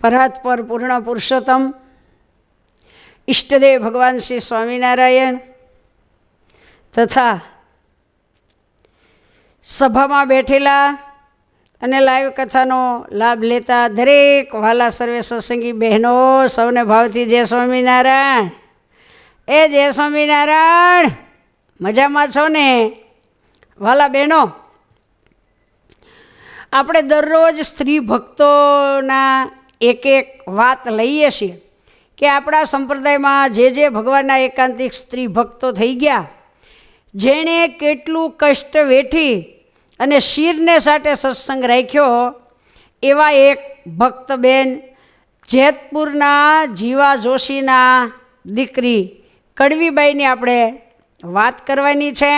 પરાત્પર પૂર્ણ પુરુષોત્તમ ઈષ્ટદેવ ભગવાન શ્રી સ્વામિનારાયણ તથા સભામાં બેઠેલા અને લાઈવ કથાનો લાભ લેતા દરેક વાલા સર્વે સત્સંગી બહેનો સૌને ભાવથી જય સ્વામિનારાયણ એ જય સ્વામિનારાયણ મજામાં છો ને વાલા બહેનો આપણે દરરોજ સ્ત્રી ભક્તોના એક એક વાત લઈએ છીએ કે આપણા સંપ્રદાયમાં જે જે ભગવાનના એકાંતિક સ્ત્રી ભક્તો થઈ ગયા, જેણે કેટલું કષ્ટ વેઠી અને શિરને સાથે સત્સંગ રાખ્યો, એવા એક ભક્તબેન જેતપુરના જીવા જોશીના દીકરી કડવીબાઈની આપણે વાત કરવાની છે.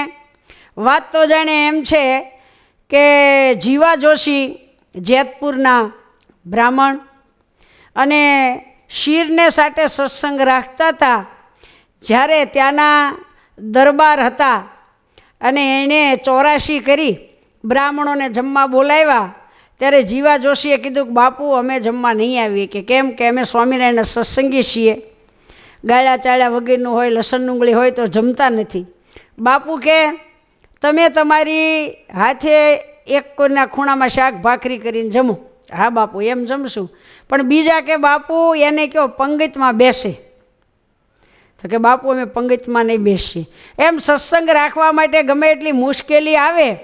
વાત તો જાણે એમ છે કે જીવા જોશી જેતપુરના બ્રાહ્મણ અને શિરને સાથે સત્સંગ રાખતા હતા. જ્યારે ત્યાંના દરબાર હતા અને એણે ચોરાશી કરી બ્રાહ્મણોને જમવા બોલાવ્યા, ત્યારે જીવા જોશીએ કીધું કે, બાપુ, અમે જમવા નહીં આવીએ કે, કેમ કે અમે સ્વામિનારાયણના સત્સંગી છીએ. ગાળા ચાળ્યા વગેરેનું હોય, લસણ ડુંગળી હોય તો જમતા નથી. બાપુ કે, તમે તમારી હાથે એક કોઈના ખૂણામાં શાક ભાખરી કરીને જમો. હા બાપુ, એમ જમશું. પણ બીજા કે બાપુ, એને કહો પંગતમાં બેસે. તો કે બાપુ, અમે પંગતમાં નહીં બેસીએ. એમ સત્સંગ રાખવા માટે ગમે એટલી મુશ્કેલી આવે,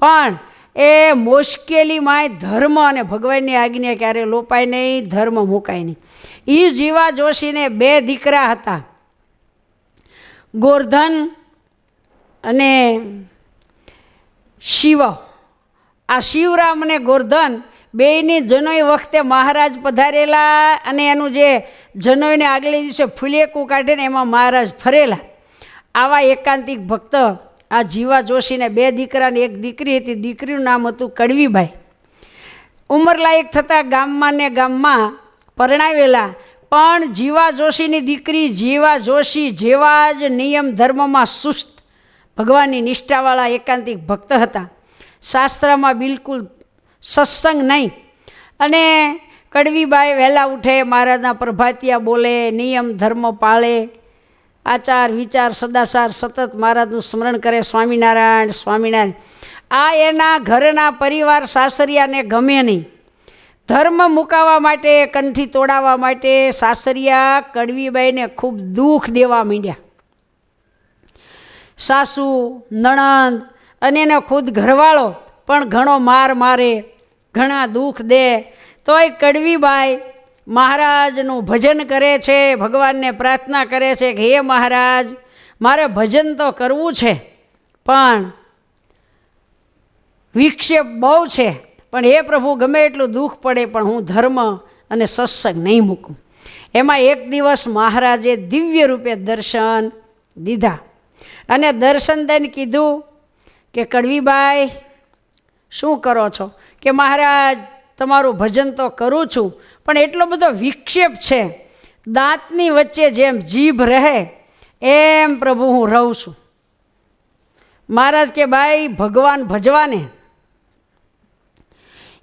પણ એ મુશ્કેલીમાંય ધર્મ અને ભગવાનની આજ્ઞા ક્યારે લોપાય નહીં, ધર્મ મુકાય નહીં. એ જીવા જોશીને બે દીકરા હતા. ગોરધન અને શિવ. આ શિવરામ અને ગોરધન બેયની જનોઈ વખતે મહારાજ પધારેલા અને એનું જે જનોઈને આગલે દિવસે ફૂલેકું કાઢીને એમાં મહારાજ ફરેલા. આવા એકાંતિક ભક્ત આ જીવા જોશીને બે દીકરાની એક દીકરી હતી, દીકરીનું નામ હતું કડવીભાઈ. ઉંમરલાયક થતાં ગામમાં ને ગામમાં પરણાવેલા, પણ જીવા જોશીની દીકરી, જીવા જોશી જેવા જ નિયમ ધર્મમાં સુસ્ત, ભગવાનની નિષ્ઠાવાળા એકાંતિક ભક્ત હતા. શાસ્ત્રમાં બિલકુલ સત્સંગ નહીં. અને કડવીબાઈ વહેલા ઉઠે, મહારાજના પ્રભાતિયા બોલે, નિયમ, ધર્મ પાળે, આચાર, વિચાર, સદાચાર, સતત મહારાજનું સ્મરણ કરે, સ્વામિનારાયણ સ્વામિનારાયણ. આ એના ઘરના પરિવાર સાસરિયાને ગમે નહીં. ધર્મ મુકાવા માટે, કંઠી તોડાવવા માટે સાસરિયા કડવીબાઈને ખૂબ દુઃખ દેવા માંડ્યા. સાસુ, નણંદ અને એનો ખુદ ઘરવાળો પણ ઘણો માર મારે, ઘણા દુઃખ દે. તોય કડવીબાઈ મહારાજનું ભજન કરે છે, ભગવાનને પ્રાર્થના કરે છે કે, હે મહારાજ, મારે ભજન તો કરવું છે, પણ વિક્ષેપ બહુ છે. પણ હે પ્રભુ, ગમે એટલું દુઃખ પડે, પણ હું ધર્મ અને સત્સંગ નહીં મૂકું. એમાં એક દિવસ મહારાજે દિવ્ય રૂપે દર્શન દીધા. અને દર્શન દઈને કીધું કે, કડવીબાઈ શું કરો છો? કે મહારાજ, તમારું ભજન તો કરું છું, પણ એટલો બધો વિક્ષેપ છે. દાંતની વચ્ચે જેમ જીભ રહે, એમ પ્રભુ હું રહું છું. મહારાજ કે, ભાઈ, ભગવાન ભજવાને.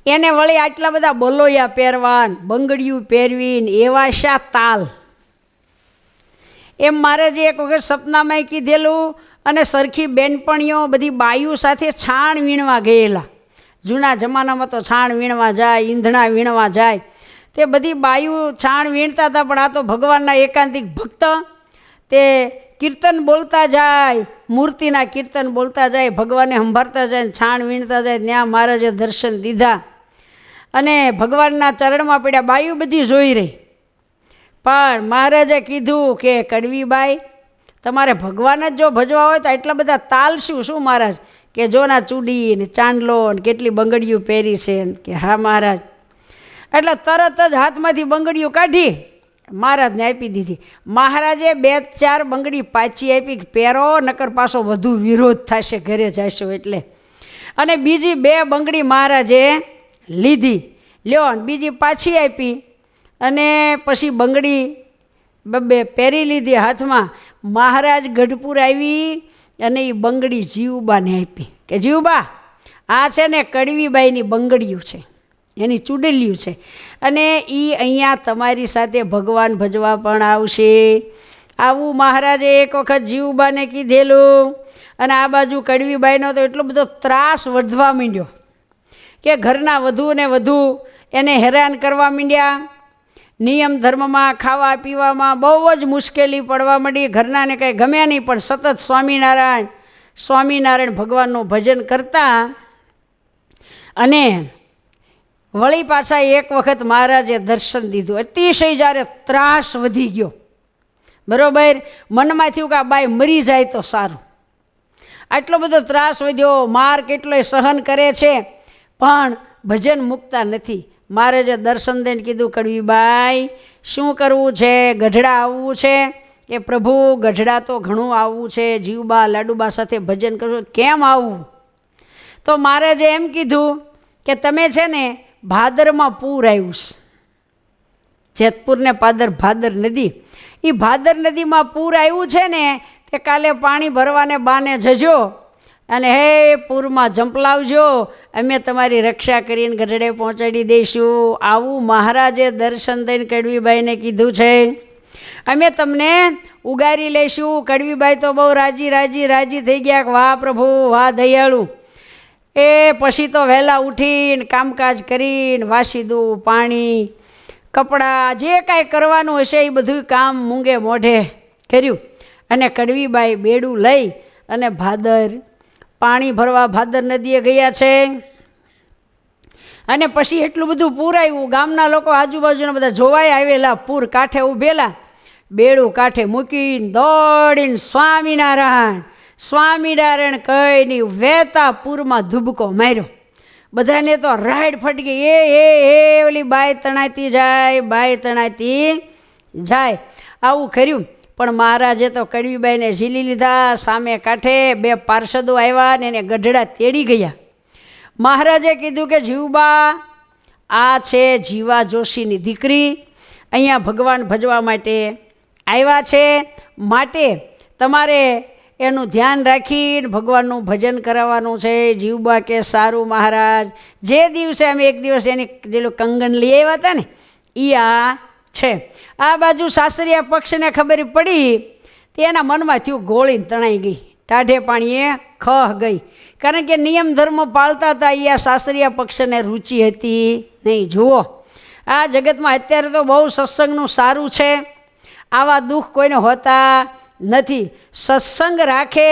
એને વળી આટલા બધા બોલોયા પહેરવાન, બંગડિયું પહેરવીને, એવા શા તાલ? એમ મારે જે એક વખત સપનામાં કીધેલું, અને સરખી બેનપણીઓ બધી બાયુ સાથે છાણ વીણવા ગયેલા. જૂના જમાનામાં તો છાણ વીણવા જાય, ઈંધણા વીણવા જાય. તે બધી બાયુ છાણ વીણતા હતા, પણ આ તો ભગવાનના એકાંતિક ભક્ત. તે કીર્તન બોલતા જાય, મૂર્તિના કીર્તન બોલતા જાય, ભગવાનને સંભાળતા જાય છાણ વીણતા જાય, ત્યાં મહારાજે દર્શન દીધા. અને ભગવાનના ચરણમાં પડ્યા બાયુ બધી જોઈ રહી. પણ મહારાજે કીધું કે, કડવીબાઈ, તમારે ભગવાન જ જો ભજવા હોય તો એટલા બધા તાલ શું શું મહારાજ? કે જોના ચૂડી ને ચાંદલો ને કેટલી બંગડીઓ પહેરી છે કે હા મહારાજ. એટલે તરત જ હાથમાંથી બંગડીઓ કાઢી મહારાજને આપી દીધી. મહારાજે બે ચાર બંગડી પાછી આપી પહેરો, નકર પાછો વધુ વિરોધ થશે, ઘરે જશો એટલે. અને બીજી બે બંગડી મહારાજે લીધી. લ્યો બીજી પાછી આપી અને પછી બંગડી બબ્બે પહેરી લીધી હાથમાં. મહારાજ ગઢપુર આવી અને એ બંગડી જીવબાને આપી. કે જીવબા, આ છે ને કડવીબાઈની બંગડીયું છે. એની ચૂડેલ્યું છે. અને એ અહીંયા તમારી સાથે ભગવાન ભજવા પણ આવશે. આવું મહારાજે એક વખત જીવબાને કીધેલું. અને આ બાજુ કડવીબાઈનો તો એટલો બધો ત્રાસ વધવા માંડ્યો. કે ઘરના વધુ ને વધુ એને હેરાન કરવા માંડ્યા. નિયમ ધર્મમાં, ખાવા પીવામાં બહુ જ મુશ્કેલી પડવા માંડી. ઘરનાને કંઈ ગમ્યા નહીં, પણ સતત સ્વામિનારાયણ સ્વામિનારાયણ ભગવાનનું ભજન કરતા અને વળી પાછા એક વખત મહારાજે દર્શન દીધું. અતિશય જ્યારે ત્રાસ વધી ગયો. બરાબર? મનમાં થયું કે આ બાઈ મરી જાય તો સારું. આટલો બધો ત્રાસ વધ્યો, માર કેટલોય સહન કરે છે, પણ ભજન મૂકતા નથી. મહારાજે દર્શન દઈને કીધું કડવી બાઈ, શું કરવું છે? ગઢડા આવવું છે? કે પ્રભુ, ગઢડા તો ઘણું આવવું છે, જીવબા લાડુબા સાથે ભજન કરવું કેમ આવવું તો મારે જે એમ કીધું કે તમે છે ને ભાદરમાં પૂર આવ્યું જેતપુરને પાદર ભાદર નદી. એ ભાદર નદીમાં પૂર આવ્યું છે ને, તે કાલે પાણી ભરવાને બાને જજો. અને હે, પૂરમાં જંપલાવજો અમે તમારી રક્ષા કરીને ગઢડે પહોંચાડી દઈશું. આવું મહારાજે દર્શન દઈને કડવીબાઈને કીધું છે. અમે તમને ઉગારી લઈશું. કડવીબાઈ તો બહુ રાજી રાજી રાજી થઈ ગયા વાહ પ્રભુ, વાહ દયાળુ. એ પછી તો વહેલા ઉઠીને કામકાજ કરીને વાસીદું પાણી, કપડાં, જે કાંઈ કરવાનું હશે એ બધું કામ મૂંગે મોઢે કર્યું. અને કડવીબાઈ બેડું લઈ અને ભાદર પાણી ભરવા ભાદર નદીએ ગયા છે. અને પછી એટલું બધું પૂર આવ્યું ગામના લોકો આજુબાજુના બધા જોવાય આવેલા, પૂર કાંઠે ઊભેલા બેડું કાંઠે મૂકીને દોડીને સ્વામિનારાયણ સ્વામિનારાયણ કહીને વહેતા પૂરમાં ધુબકો માર્યો. બધાને તો રાઈડ ફટી ગઈ એ એ એ, ઓલી બાય તણાતી જાય બાય તણાતી જાય. આવું કર્યું. પણ મહારાજે તો કડવીબાઈને ઝીલી લીધા, સામે કાંઠે બે પાર્ષદો આવ્યા ને એને ગઢડા તેડી ગયા. મહારાજે કીધું કે, જીવબા, આ છે જીવા જોશીની દીકરી, અહીંયા ભગવાન ભજવા માટે આવ્યા છે. માટે તમારે એનું ધ્યાન રાખીને ભગવાનનું ભજન કરાવવાનું છે. જીવબા કે, સારું મહારાજ, જે દિવસે અમે એક દિવસ એની જેલું કંગન લઈ આવ્યા હતા ને એ આ છે. આ બાજુ શાસ્ત્રીય પક્ષને ખબર પડી તે એના મનમાં થયું ગોળીને તણાઈ ગઈ. ટાઢે પાણીએ ખહ ગઈ. કારણ કે નિયમ ધર્મ પાળતા હતા એ આ શાસ્ત્રીય પક્ષને રુચિ હતી નહીં. જુઓ, આ જગતમાં અત્યારે તો બહુ સત્સંગનું સારું છે. આવા દુઃખ કોઈને હોતા નથી. સત્સંગ રાખે,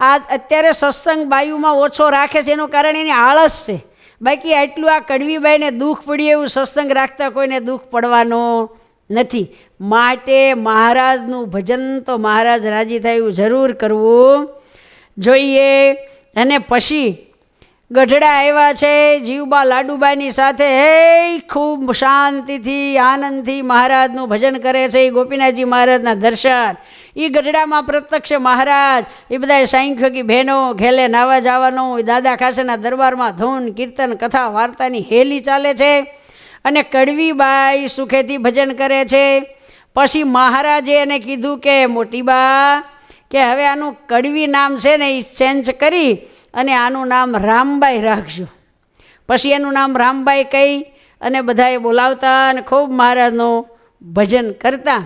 આ અત્યારે સત્સંગ બાયુમાં ઓછો રાખે છે. એનું કારણ એની આળસ છે. બાકી આટલું આ કડવીબાઈને દુઃખ પડી એવું સત્સંગ રાખતા કોઈને દુઃખ પડવાનો નથી. માટે મહારાજનું ભજન તો મહારાજ રાજી થયું જરૂર કરવું જોઈએ. અને પછી ગઢડા આવ્યા છે જીવબા લાડુબાઈની સાથે. હે, ખૂબ શાંતિથી, આનંદથી મહારાજનું ભજન કરે છે એ ગોપીનાથજી મહારાજના દર્શન. એ ગઢડામાં પ્રત્યક્ષ મહારાજ એ બધા સાંખ્યકી બહેનો ઘેલે નાવા જવાનું દાદા ખાસેના દરબારમાં ધૂન, કીર્તન, કથા, વાર્તાની હેલી ચાલે છે. અને કડવીબાઈ સુખેથી ભજન કરે છે. પછી મહારાજે એને કીધું કે, મોટીબા, કે હવે આનું કડવી નામ છે ને એ ચેન્જ કરી અને આનું નામ રામબાઈ રાખજો. પછી એનું નામ રામબાઈ કહી અને બધાએ બોલાવતા અને ખૂબ મહારાજનું ભજન કરતા.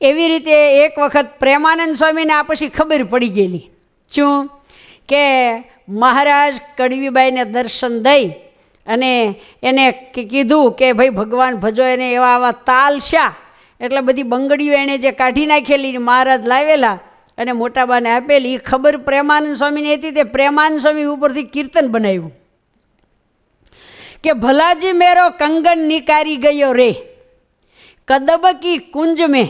એવી રીતે એક વખત પ્રેમાનંદ સ્વામીને આ પછી ખબર પડી ગયેલી. શું? કે મહારાજ કડવીબાઈને દર્શન દઈ અને એને કીધું કે ભાઈ ભગવાન ભજો એને એવા, આવા તાલશા એટલે બધી બંગડીઓ એણે જે કાઢી નાખેલી મહારાજ લાવેલા અને મોટાબાને આપેલી એ ખબર પ્રેમાનંદ સ્વામીની હતી તે પ્રેમાનંદ સ્વામી ઉપરથી કીર્તન બનાવ્યું. કે ભલાજી મેરો કંગન નિકારી ગયો રે. કદબકી કુંજ મેં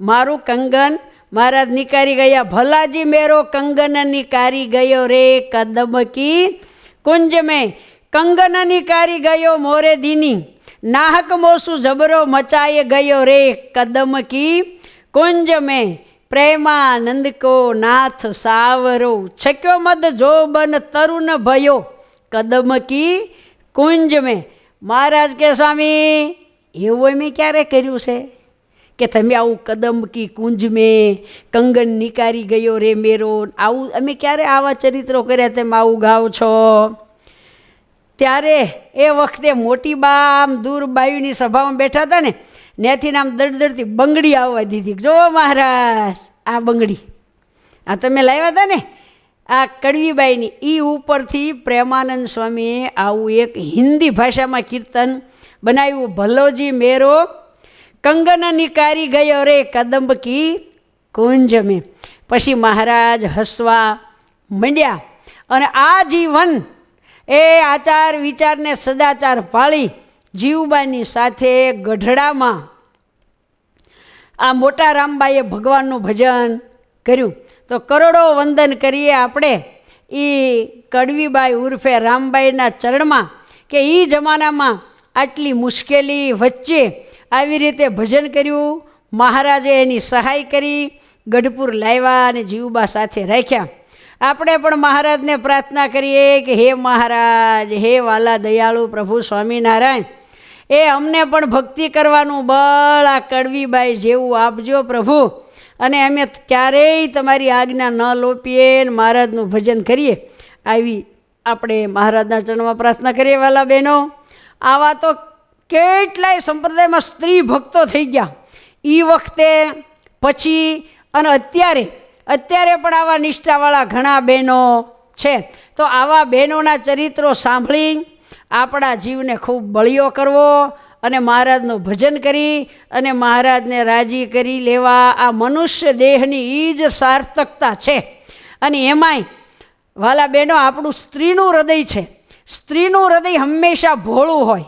મારું કંગન મહારાજ નિકારી ગયા. ભલાજી મેરો કંગન નિકારી ગયો રે કદબકી કુંજ મેં કંગન નિકારી ગયો મોરે દીની નાહક મોસું જબરો મચાય ગયો રે કદમકી કુંજ મેં પ્રેમાનંદ કો નાથ સાવરો. છક્યો મદ જોબન તરુણ ભયો. કદમ કી કુંજ મેં. મહારાજ કે, સ્વામી, એવું મેં ક્યારે કર્યું છે? કે તમે આવું કદમ કી કુંજ મેં કંગન નિકારી ગયો રે મેરો. આવું અમે ક્યારે આવા ચરિત્રો કર્યા તમે આવું ગાઓ છો? ત્યારે એ વખતે મોટી બા આમ દૂર બાયુની સભામાં બેઠા હતા ને ત્યાંથી આમ દડદડતી બંગડી આવવા દીધી. જો મહારાજ, આ બંગડી. આ તમે લાવ્યા હતા ને? આ કડવીબાઈની એ ઉપરથી પ્રેમાનંદ સ્વામીએ આવું એક હિન્દી ભાષામાં કીર્તન બનાવ્યું. ભલોજી મેરો કંગન નિકારી ગયો રે કદંબ કી કુંજ મેં પછી મહારાજ હસવા મંડ્યા. અને આ જીવન એ આચાર વિચારને સદાચાર પાળી જીવબાની સાથે ગઢડામાં આ મોટા રામબાઈએ ભગવાનનું ભજન કર્યું. તો કરોડો વંદન કરીએ આપણે એ કડવીબાઈ ઉર્ફે રામબાઈના ચરણમાં કે એ જમાનામાં આટલી મુશ્કેલી વચ્ચે આવી રીતે ભજન કર્યું. મહારાજે એની સહાય કરી, ગઢપુર લાવ્યા અને જીવબા સાથે રાખ્યા. આપણે પણ મહારાજને પ્રાર્થના કરીએ કે હે મહારાજ, હે વાલા દયાળુ પ્રભુ સ્વામિનારાયણ એ અમને પણ ભક્તિ કરવાનું બળ આ કડવીબાઈ જેવું આપજો પ્રભુ. અને અમે ક્યારેય તમારી આજ્ઞા ન લોપીએ ને મહારાજનું ભજન કરીએ. આવી આપણે મહારાજના ચરણમાં પ્રાર્થના કરીએ વાલા બહેનો. આવા તો કેટલાય સંપ્રદાયમાં સ્ત્રી ભક્તો થઈ ગયા. એ વખતે, પછી અને અત્યારે અત્યારે પણ આવા નિષ્ઠાવાળા ઘણા બહેનો છે. તો આવા બહેનોના ચરિત્રો સાંભળી આપણા જીવને ખૂબ બળિયો કરવો અને મહારાજનું ભજન કરી અને મહારાજને રાજી કરી લેવા આ મનુષ્ય દેહની એ જ સાર્થકતા છે. અને એમાંય, વાલા બહેનો આપણું સ્ત્રીનું હૃદય છે. સ્ત્રીનું હૃદય હંમેશા ભોળું હોય.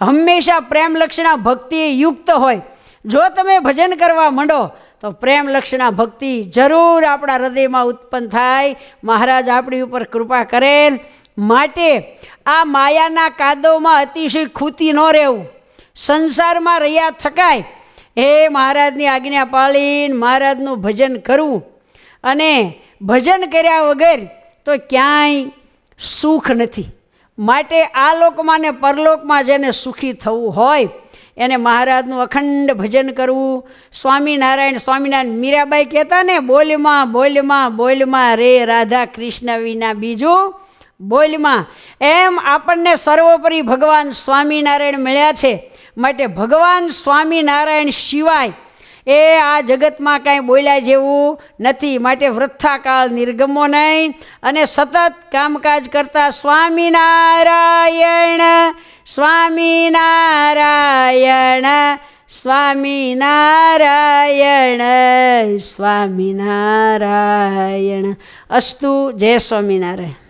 હંમેશા પ્રેમલક્ષણા ભક્તિ યુક્ત હોય. જો તમે ભજન કરવા માંડો, તો પ્રેમ લક્ષણા ભક્તિ જરૂર આપણા હૃદયમાં ઉત્પન્ન થાય. મહારાજ આપણી ઉપર કૃપા કરે માટે આ માયાના કાદવમાં અતિશય ખૂતી ન રહેવું. સંસારમાં રહ્યા થકાય. હે મહારાજની આજ્ઞા પાળીને મહારાજનું ભજન કરવું. અને ભજન કર્યા વગર તો ક્યાંય સુખ નથી. માટે આ લોકમાં ને પરલોકમાં જેને સુખી થવું હોય, એને મહારાજનું અખંડ ભજન કરવું. સ્વામિનારાયણ સ્વામિનારાયણ મીરાબાઈ કહેતા ને, બોલમાં બોલમાં બોલમાં રે રાધા કૃષ્ણ વિના બીજું બોલમાં, એમ આપણને સર્વોપરી ભગવાન સ્વામિનારાયણ મળ્યા છે. માટે ભગવાન સ્વામિનારાયણ સિવાય એ આ જગતમાં કાંઈ બોલ્યા જેવું નથી. માટે વૃથાકાળ નિર્ગમો નહીં અને સતત કામકાજ કરતા સ્વામિનારાયણ સ્વામિનારાયણ સ્વામિનારાયણ સ્વામિનારાયણ. અસ્તુ જય સ્વામિનારાયણ.